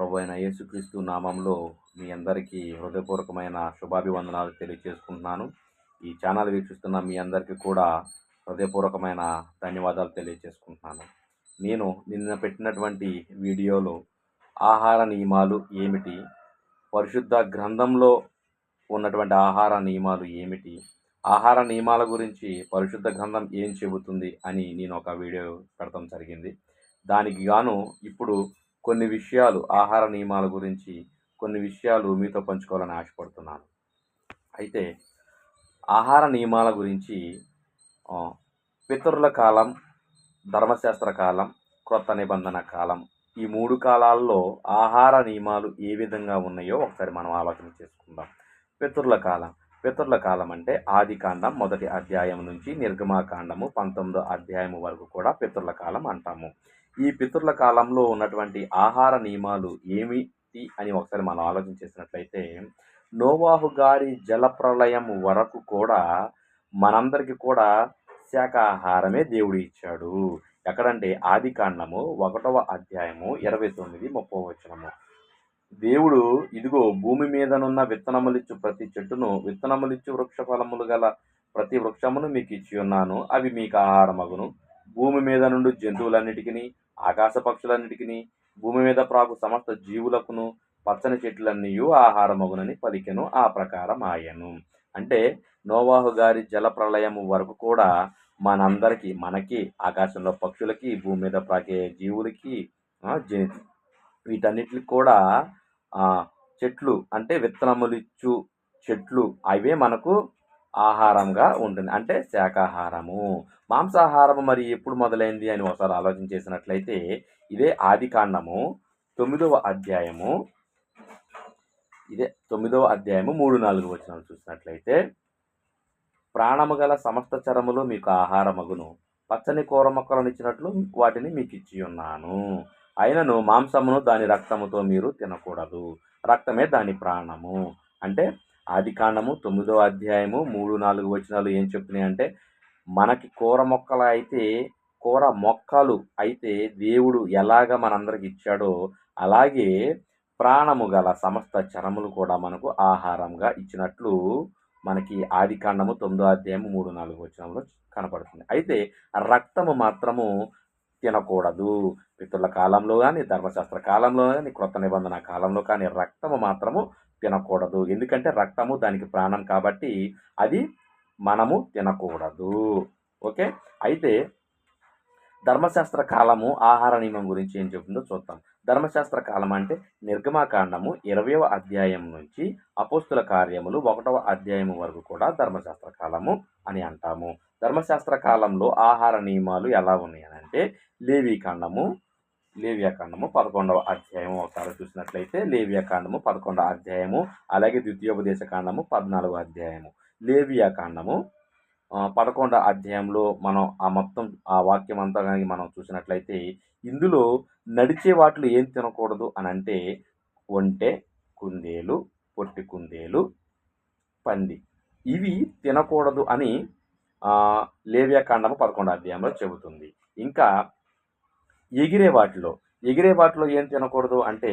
ప్రభు అయిన యేసుక్రీస్తు నామంలో మీ అందరికీ హృదయపూర్వకమైన శుభాభివందనాలు తెలియజేసుకుంటున్నాను ఈ ఛానల్ వీక్షిస్తున్న మీ అందరికీ కూడా హృదయపూర్వకమైన ధన్యవాదాలు తెలియజేసుకుంటున్నాను నేను నిన్న పెట్టినటువంటి వీడియోలో ఆహార నియమాలు ఏమిటి? పరిశుద్ధ గ్రంథంలో ఉన్నటువంటి ఆహార నియమాలు ఏమిటి? ఆహార నియమాల గురించి పరిశుద్ధ గ్రంథం ఏం చెబుతుంది అని నేను ఒక వీడియో పెడతాం జరిగింది. దానికి గాను ఇప్పుడు కొన్ని విషయాలు ఆహార నియమాల గురించి కొన్ని విషయాలు మీతో పంచుకోవాలని ఆశపడుతున్నాను. అయితే ఆహార నియమాల గురించి పితరుల కాలం ధర్మశాస్త్ర కాలం క్రొత్త నిబంధన కాలం ఈ మూడు కాలాల్లో ఆహార నియమాలు ఏ విధంగా ఉన్నాయో ఒకసారి మనం ఆలోచన చేసుకుందాం. పితరుల కాలం. పితరుల కాలం అంటే ఆది కాండం మొదటి అధ్యాయం నుంచి నిర్గమాకాండము పంతొమ్మిదో అధ్యాయం వరకు కూడా పితరుల కాలం అంటాము. ఈ పితరుల కాలంలో ఉన్నటువంటి ఆహార నియమాలు ఏమిటి అని ఒకసారి మనం ఆలోచన చేసినట్లయితే నోవాహు గారి జలప్రలయం వరకు కూడా మనందరికీ కూడా శాఖాహారమే దేవుడు ఇచ్చాడు. ఎక్కడంటే ఆది కాండము ఒకటవ అధ్యాయము ఇరవై తొమ్మిది ముప్పై వచనము. దేవుడు ఇదిగో భూమి మీదనున్న విత్తనములిచ్చు ప్రతి చెట్టును విత్తనములిచ్చు వృక్ష ఫలములు గల ప్రతి వృక్షమును మీకు ఇచ్చి ఉన్నాను అవి మీకు ఆహారమగును. భూమి మీద నుండి జంతువులన్నిటికీ ఆకాశ పక్షులన్నిటికీ భూమి మీద ప్రాకు సమస్త జీవులకును పచ్చని చెట్లన్నీ ఆహారమగునని పలికెను. ఆ ప్రకారం ఆయను. అంటే నోవాహు గారి జల ప్రళయము వరకు కూడా మనందరికీ మనకి ఆకాశంలో పక్షులకి భూమి మీద ప్రాకే జీవులకి వీటన్నిటికి కూడా చెట్లు అంటే విత్తనములు ఇచ్చు చెట్లు అవే మనకు ఆహారంగా ఉంటుంది అంటే శాకాహారము మాంసాహారము మరి ఎప్పుడు మొదలైంది అని ఒకసారి ఆలోచన చేసినట్లయితే ఇదే ఆది కాండము తొమ్మిదవ అధ్యాయము ఇదే తొమ్మిదవ అధ్యాయము మూడు నాలుగు వచనాలు చూసినట్లయితే ప్రాణము గల సమస్త చరములు మీకు ఆహారమగును. పచ్చని కూర మొక్కలను ఇచ్చినట్లు వాటిని మీకు ఇచ్చి ఉన్నాను. అయినను మాంసమును దాని రక్తముతో మీరు తినకూడదు. రక్తమే దాని ప్రాణము. అంటే ఆది కాండము తొమ్మిదో అధ్యాయము మూడు నాలుగు వచనాలు ఏం చెప్తున్నాయి అంటే మనకి కూర మొక్కలు అయితే కూర మొక్కలు అయితే దేవుడు ఎలాగ మనందరికి ఇచ్చాడో అలాగే ప్రాణము గల సమస్త చరములు కూడా మనకు ఆహారంగా ఇచ్చినట్లు మనకి ఆది కాండము తొమ్మిదో అధ్యాయము మూడు నాలుగు వచనంలో కనపడుతుంది. అయితే రక్తము మాత్రము తినకూడదు. పితృల కాలంలో కానీ ధర్మశాస్త్ర కాలంలో కానీ క్రొత్త నిబంధన కాలంలో కానీ రక్తము మాత్రము తినకూడదు. ఎందుకంటే రక్తము దానికి ప్రాణం కాబట్టి అది మనము తినకూడదు. ఓకే? అయితే ధర్మశాస్త్ర కాలము ఆహార నియమం గురించి ఏం చెప్తుందో చూద్దాం. ధర్మశాస్త్ర కాలం అంటే నిర్గమాకాండము ఇరవయవ అధ్యాయం నుంచి అపోస్తుల కార్యములు ఒకటవ అధ్యాయం వరకు కూడా ధర్మశాస్త్ర కాలము అని అంటాము. ధర్మశాస్త్ర కాలంలో ఆహార నియమాలు ఎలా ఉన్నాయనంటే లేవీకాండము లేవ్యాకాండము పదకొండవ అధ్యాయం ఒకసారి చూసినట్లయితే లేవ్యాకాండము పదకొండవ అధ్యాయము అలాగే ద్వితీయోపదేశ కాండము పద్నాలుగో అధ్యాయము. లేవియాకాండము కాండము. పదకొండ అధ్యాయంలో మనం ఆ మొత్తం ఆ వాక్యం అంతా కానీ మనం చూసినట్లయితే ఇందులో నడిచే వాటిలో ఏం తినకూడదు అని అంటే ఒంటె కుందేలు పొట్టి కుందేలు పంది. ఇవి తినకూడదు అని లేవియా లేవ్యాకాండము పదకొండు అధ్యాయంలో చెబుతుంది. ఇంకా ఎగిరే వాటిలో ఎగిరే వాటిలో ఏం తినకూడదు అంటే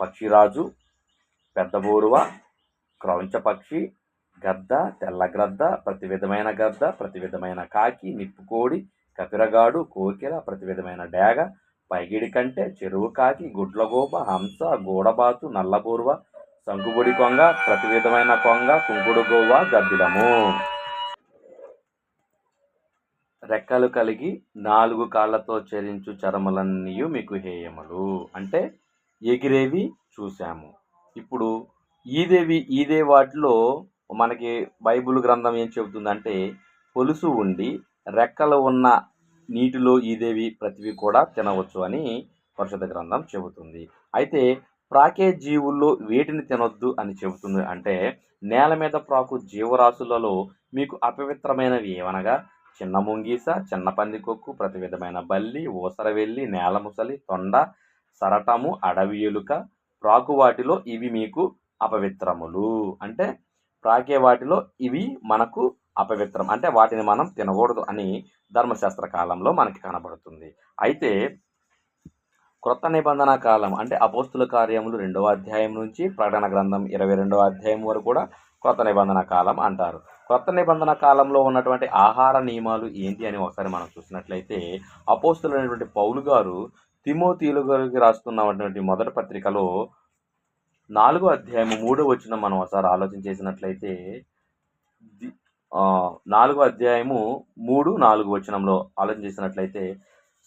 పక్షిరాజు పెద్ద బోరువ క్రౌంచ పక్షి గద్ద తెల్ల గ్రద్ద ప్రతి విధమైన గద్ద ప్రతి విధమైన కాకి నిప్పుకోడి కపిరగాడు కోకిల ప్రతి విధమైన డేగ పైగిడి కంటే చెరువు కాకి గుడ్లగోప హంస గూడబాతు నల్లబూర్వ సంకుబుడి కొంగ ప్రతి విధమైన కొంగ కుంకుడు గోవ గద్దిలము. రెక్కలు కలిగి నాలుగు కాళ్ళతో చరించు చరమలన్నీ మీకు హేయములు. అంటే ఎగిరేవి చూశాము. ఇప్పుడు ఈదేవి ఈదే వాటిలో మనకి బైబిల్ గ్రంథం ఏం చెబుతుందంటే పొలుసు ఉండి రెక్కలు ఉన్న నీటిలో ఈదేవి ప్రతివి కూడా తినవచ్చు అని పరిషత్ గ్రంథం చెబుతుంది. అయితే ప్రాకే జీవుల్లో వేటిని తినొద్దు అని చెబుతుంది అంటే నేల మీద ప్రాకు జీవరాశులలో మీకు అపవిత్రమైనవి ఏమనగా చిన్న ముంగీస చిన్న పందికొక్కు ప్రతి విధమైన బల్లి ఊసరవెల్లి నేల ముసలి తొండ సరటము అడవి ఎలుక ప్రాకు వాటిలో ఇవి మీకు అపవిత్రములు. అంటే ప్రాకే వాటిలో ఇవి మనకు అపవిత్రం. అంటే వాటిని మనం తినకూడదు అని ధర్మశాస్త్ర కాలంలో మనకి కనబడుతుంది. అయితే క్రొత్త నిబంధన కాలం అంటే అపోస్తుల కార్యములు రెండవ అధ్యాయం నుంచి ప్రకటన గ్రంథం ఇరవై రెండవ అధ్యాయం వరకు కూడా క్రొత్త నిబంధన కాలం అంటారు. క్రొత్త నిబంధన కాలంలో ఉన్నటువంటి ఆహార నియమాలు ఏంటి అని ఒకసారి మనం చూసినట్లయితే అపోస్తులైనటువంటి పౌలు గారు తిమోతీలు గారికి రాస్తున్నటువంటి మొదటి పత్రికలో నాలుగో అధ్యాయం మూడో వచ్చిన మనం ఒకసారి ఆలోచన చేసినట్లయితే నాలుగో అధ్యాయము మూడు నాలుగు వచనంలో ఆలోచన చేసినట్లయితే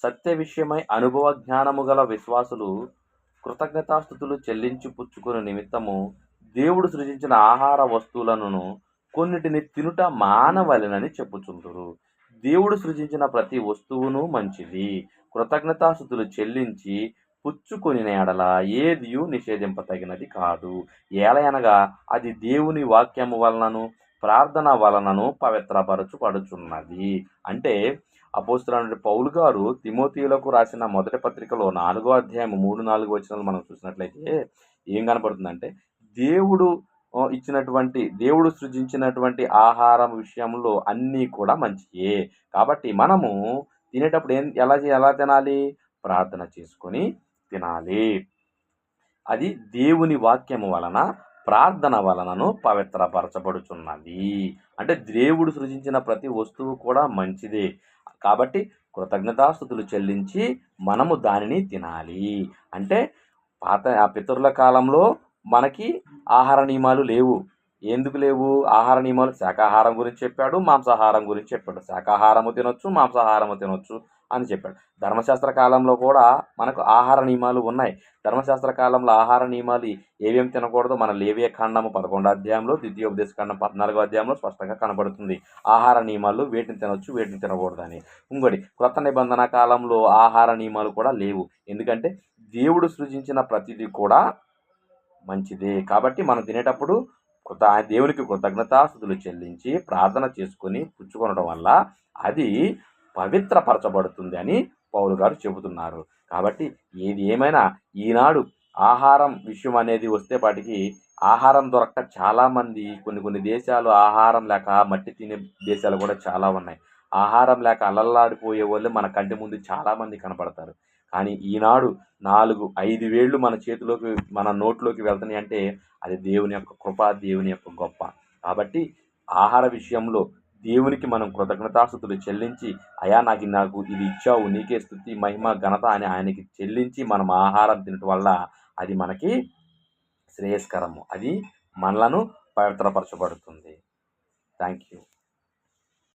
సత్య విషయమై అనుభవ జ్ఞానము గల విశ్వాసులు కృతజ్ఞతాస్థుతులు చెల్లించి పుచ్చుకుని నిమిత్తము దేవుడు సృజించిన ఆహార వస్తువులను కొన్నిటిని తినుట మానవలెనని చెప్పుచుందరు. దేవుడు సృజించిన ప్రతి వస్తువును మంచిది. కృతజ్ఞతాస్థుతులు చెల్లించి పుచ్చుకొని ఎడల ఏదియు నిషేధింపతగినది కాదు. ఏలయనగా అది దేవుని వాక్యము వలనను ప్రార్థన వలనను పవిత్రపరచుపడుచున్నది. అంటే అపోస్తులైన పౌలు గారు తిమోతీయులకు రాసిన మొదటి పత్రికలో నాలుగో అధ్యాయం మూడు నాలుగు వచనాలు మనం చూసినట్లయితే ఏం కనపడుతుందంటే దేవుడు ఇచ్చినటువంటి దేవుడు సృజించినటువంటి ఆహారం విషయంలో అన్నీ కూడా మంచియే. కాబట్టి మనము తినేటప్పుడు ఏం ఎలా ఎలా తినాలి? ప్రార్థన చేసుకొని తినాలి. అది దేవుని వాక్యము వలన ప్రార్థన వలనను పవిత్రపరచబడుచున్నది. అంటే దేవుడు సృజించిన ప్రతి వస్తువు కూడా మంచిదే. కాబట్టి కృతజ్ఞతాస్థుతులు చెల్లించి మనము దానిని తినాలి. అంటే పాత ఆ పితరుల కాలంలో మనకి ఆహార నియమాలు లేవు. ఎందుకు లేవు? ఆహార నియమాలు శాకాహారం గురించి చెప్పాడు మాంసాహారం గురించి చెప్పాడు. శాకాహారము తినొచ్చు మాంసాహారము తినొచ్చు అని చెప్పాడు. ధర్మశాస్త్ర కాలంలో కూడా మనకు ఆహార నియమాలు ఉన్నాయి. ధర్మశాస్త్ర కాలంలో ఆహార నియమాలు ఏవేం తినకూడదు? మన లేవే ఖండము పదకొండో అధ్యాయంలో ద్వితీయోపదేశ ఖండం పద్నాలుగో అధ్యాయంలో స్పష్టంగా కనబడుతుంది. ఆహార నియమాలు వేటిని తినొచ్చు వేటిని తినకూడదు అని ఇంకోటి క్రొత్త నిబంధన కాలంలో ఆహార నియమాలు కూడా లేవు. ఎందుకంటే దేవుడు సృజించిన ప్రతిదీ కూడా మంచిదే. కాబట్టి మనం తినేటప్పుడు కృత దేవునికి కృతజ్ఞతాస్థుతులు చెల్లించి ప్రార్థన చేసుకొని పుచ్చుకొనడం వల్ల అది పవిత్రపరచబడుతుంది అని పౌలు గారు చెబుతున్నారు. కాబట్టి ఏది ఏమైనా ఈనాడు ఆహారం విషయం అనేది వస్తే పాటికి ఆహారం దొరక్క చాలామంది కొన్ని కొన్ని దేశాలు ఆహారం లేక మట్టి తినే దేశాలు కూడా చాలా ఉన్నాయి. ఆహారం లేక అలల్లాడిపోయే వాళ్ళు మన కంటి ముందు చాలామంది కనపడతారు. కానీ ఈనాడు నాలుగు ఐదు వేళ్ళు మన చేతిలోకి మన నోట్లోకి వెళ్తున్నాయి అంటే అది దేవుని యొక్క కృప దేవుని యొక్క గొప్ప. కాబట్టి ఆహార విషయంలో దేవునికి మనం కృతజ్ఞతాస్థుతులు చెల్లించి అయా నాకు నాకు ఇది ఇచ్చావు నీకే స్థుతి మహిమ ఘనత అని ఆయనకి చెల్లించి మనం ఆహారం తినటం వల్ల అది మనకి శ్రేయస్కరము. అది మనలను పవిత్రపరచబడుతుంది. Thank you